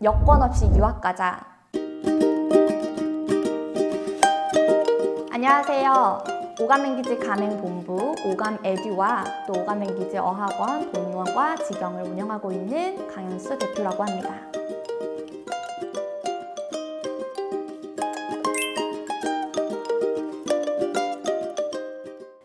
여권 없이 유학 가자. 안녕하세요. 오감랭귀지 가맹본부 오감에듀와 또 오감랭귀지 어학원 본원과 지경을 운영하고 있는 강현수 대표라고 합니다.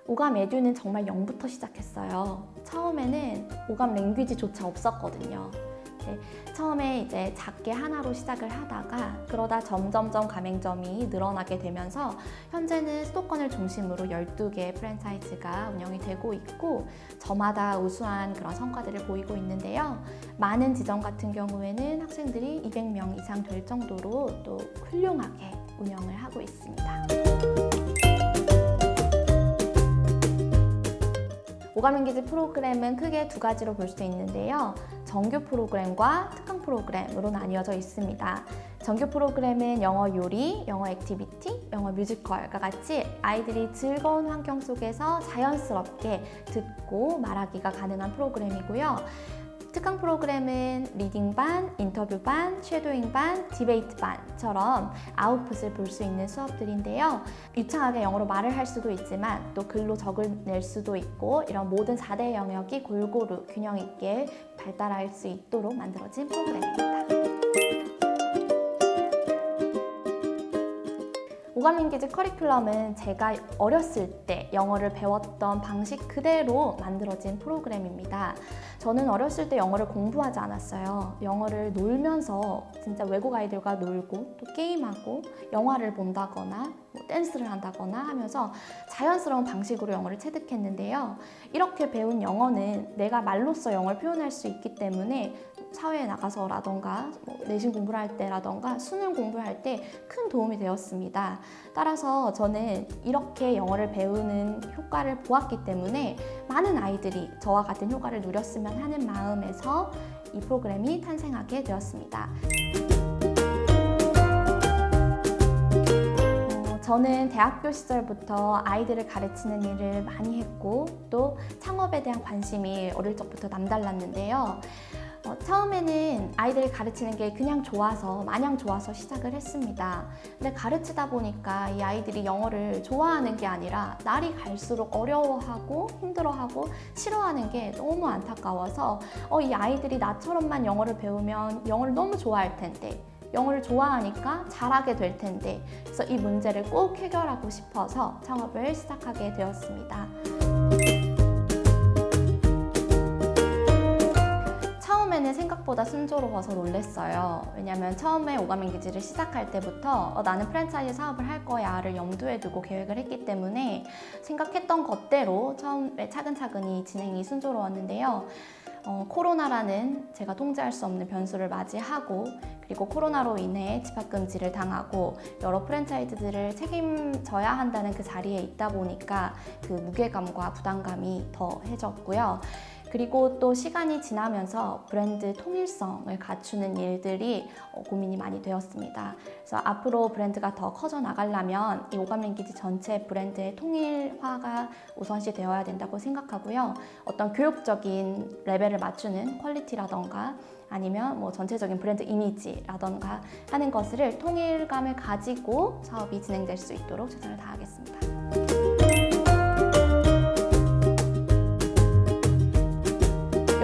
오감 에듀는 정말 0부터 시작했어요. 처음에는 오감 랭귀지조차 없었거든요. 네, 처음에 이제 작게 하나로 시작을 하다가 그러다 점점점 가맹점이 늘어나게 되면서 현재는 수도권을 중심으로 12개의 프랜차이즈가 운영이 되고 있고 저마다 우수한 그런 성과들을 보이고 있는데요. 많은 지점 같은 경우에는 학생들이 200명 이상 될 정도로 또 훌륭하게 운영을 하고 있습니다. 오감인기지 프로그램은 크게 두 가지로 볼 수 있는데요. 정규 프로그램과 특강 프로그램으로 나뉘어져 있습니다. 정규 프로그램은 영어 요리, 영어 액티비티, 영어 뮤지컬과 같이 아이들이 즐거운 환경 속에서 자연스럽게 듣고 말하기가 가능한 프로그램이고요. 특강 프로그램은 리딩 반, 인터뷰 반, 쉐도잉 반, 디베이트 반처럼 아웃풋을 볼 수 있는 수업들인데요. 유창하게 영어로 말을 할 수도 있지만 또 글로 적어낼 수도 있고 이런 모든 4대 영역이 골고루 균형 있게 발달할 수 있도록 만들어진 프로그램입니다. 오감인기지 커리큘럼은 제가 어렸을 때 영어를 배웠던 방식 그대로 만들어진 프로그램입니다. 저는 어렸을 때 영어를 공부하지 않았어요. 영어를 놀면서 진짜 외국 아이들과 놀고 또 게임하고 영화를 본다거나 뭐 댄스를 한다거나 하면서 자연스러운 방식으로 영어를 체득했는데요. 이렇게 배운 영어는 내가 말로써 영어를 표현할 수 있기 때문에 사회에 나가서라던가 뭐 내신 공부를 할 때라던가 수능 공부를 할 때 큰 도움이 되었습니다. 따라서 저는 이렇게 영어를 배우는 효과를 보았기 때문에 많은 아이들이 저와 같은 효과를 누렸으면 하는 마음에서 이 프로그램이 탄생하게 되었습니다. 어, 저는 대학교 시절부터 아이들을 가르치는 일을 많이 했고 또 창업에 대한 관심이 어릴 적부터 남달랐는데요. 어, 처음에는 아이들을 가르치는 게 그냥 좋아서 마냥 좋아서 시작을 했습니다. 근데 가르치다 보니까 이 아이들이 영어를 좋아하는 게 아니라 날이 갈수록 어려워하고 힘들어하고 싫어하는 게 너무 안타까워서 어, 이 아이들이 나처럼만 영어를 배우면 영어를 너무 좋아할 텐데 영어를 좋아하니까 잘하게 될 텐데 그래서 이 문제를 꼭 해결하고 싶어서 창업을 시작하게 되었습니다. 생각보다 순조로워서 놀랬어요. 왜냐면 처음에 오가민 기지를 시작할 때부터 어, 나는 프랜차이즈 사업을 할 거야를 염두에 두고 계획을 했기 때문에 생각했던 것대로 처음에 차근차근히 진행이 순조로웠는데요. 어, 코로나라는 제가 통제할 수 없는 변수를 맞이하고 그리고 코로나로 인해 집합금지를 당하고 여러 프랜차이즈들을 책임져야 한다는 그 자리에 있다 보니까 그 무게감과 부담감이 더해졌고요. 그리고 또 시간이 지나면서 브랜드 통일성을 갖추는 일들이 어, 고민이 많이 되었습니다. 그래서 앞으로 브랜드가 더 커져 나가려면 이 오감랭귀지 전체 브랜드의 통일화가 우선시 되어야 된다고 생각하고요. 어떤 교육적인 레벨을 맞추는 퀄리티라던가 아니면 뭐 전체적인 브랜드 이미지라던가 하는 것을 통일감을 가지고 사업이 진행될 수 있도록 최선을 다하겠습니다.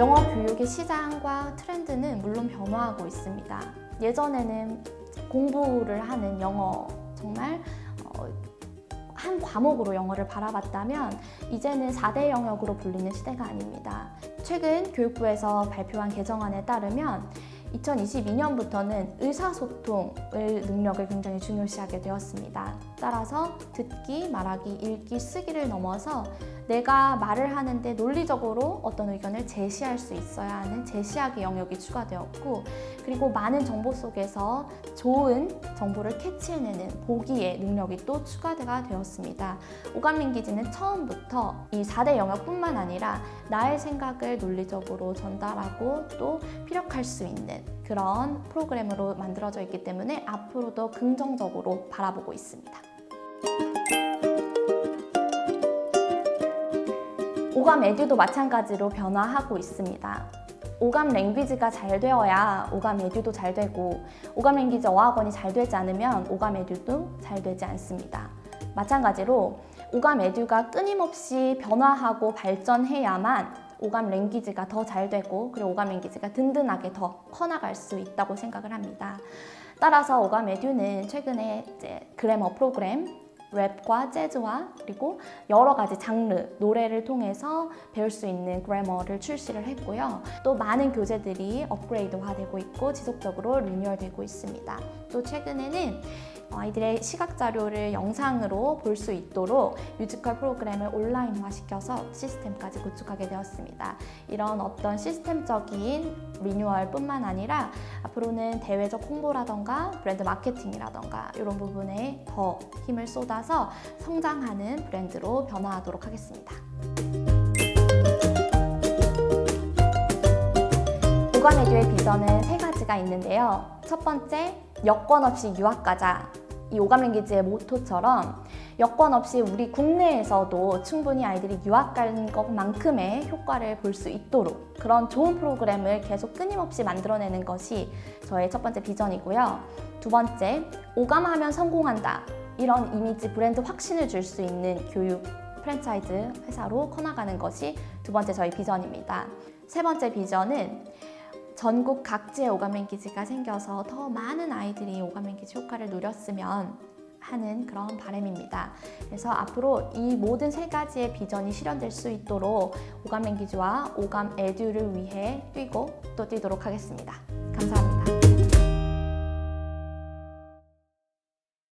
영어 교육의 시장과 트렌드는 물론 변화하고 있습니다. 예전에는 공부를 하는 영어 정말 어, 한 과목으로 영어를 바라봤다면 이제는 4대 영역으로 불리는 시대가 아닙니다. 최근 교육부에서 발표한 개정안에 따르면 2022년부터는 의사소통을 능력을 굉장히 중요시하게 되었습니다. 따라서 듣기, 말하기, 읽기, 쓰기를 넘어서 내가 말을 하는데 논리적으로 어떤 의견을 제시할 수 있어야 하는 제시하기 영역이 추가되었고 그리고 많은 정보 속에서 좋은 정보를 캐치해내는 보기의 능력이 또 추가가 되었습니다. 오감민 기지는 처음부터 이 4대 영역뿐만 아니라 나의 생각을 논리적으로 전달하고 또 피력할 수 있는 그런 프로그램으로 만들어져 있기 때문에 앞으로도 긍정적으로 바라보고 있습니다. 오감 에듀도 마찬가지로 변화하고 있습니다. 오감 랭귀지가 잘 되어야 오감 에듀도 잘 되고 오감 랭귀지 어학원이 잘 되지 않으면 오감 에듀도 잘 되지 않습니다. 마찬가지로 오감 에듀가 끊임없이 변화하고 발전해야만 오감 랭귀지가 더 잘 되고 그리고 오감 랭귀지가 든든하게 더 커나갈 수 있다고 생각을 합니다. 따라서 오감 에듀는 최근에 이제 그래머 프로그램 랩과 재즈와 그리고 여러 가지 장르 노래를 통해서 배울 수 있는 그래머를 출시를 했고요. 또 많은 교재들이 업그레이드화되고 있고 지속적으로 리뉴얼되고 있습니다. 또 최근에는 아이들의 시각 자료를 영상으로 볼 수 있도록 뮤지컬 프로그램을 온라인화 시켜서 시스템까지 구축하게 되었습니다. 이런 어떤 시스템적인 리뉴얼뿐만 아니라 앞으로는 대외적 홍보라던가 브랜드 마케팅이라던가 이런 부분에 더 힘을 쏟아서 성장하는 브랜드로 변화하도록 하겠습니다. 보관 에듀의 비전은 세 가지가 있는데요. 첫 번째, 여권 없이 유학 가자. 이 오감 랭귀지의 모토처럼 여권 없이 우리 국내에서도 충분히 아이들이 유학 가는 것만큼의 효과를 볼 수 있도록 그런 좋은 프로그램을 계속 끊임없이 만들어내는 것이 저의 첫 번째 비전이고요. 두 번째, 오감하면 성공한다. 이런 이미지 브랜드 확신을 줄 수 있는 교육 프랜차이즈 회사로 커나가는 것이 두 번째 저희 비전입니다. 세 번째 비전은 전국 각지에 오감랭귀지가 생겨서 더 많은 아이들이 오감랭귀지 효과를 누렸으면 하는 그런 바람입니다. 그래서 앞으로 이 모든 세 가지의 비전이 실현될 수 있도록 오감랭귀지와 오감 에듀를 위해 뛰고 또 뛰도록 하겠습니다.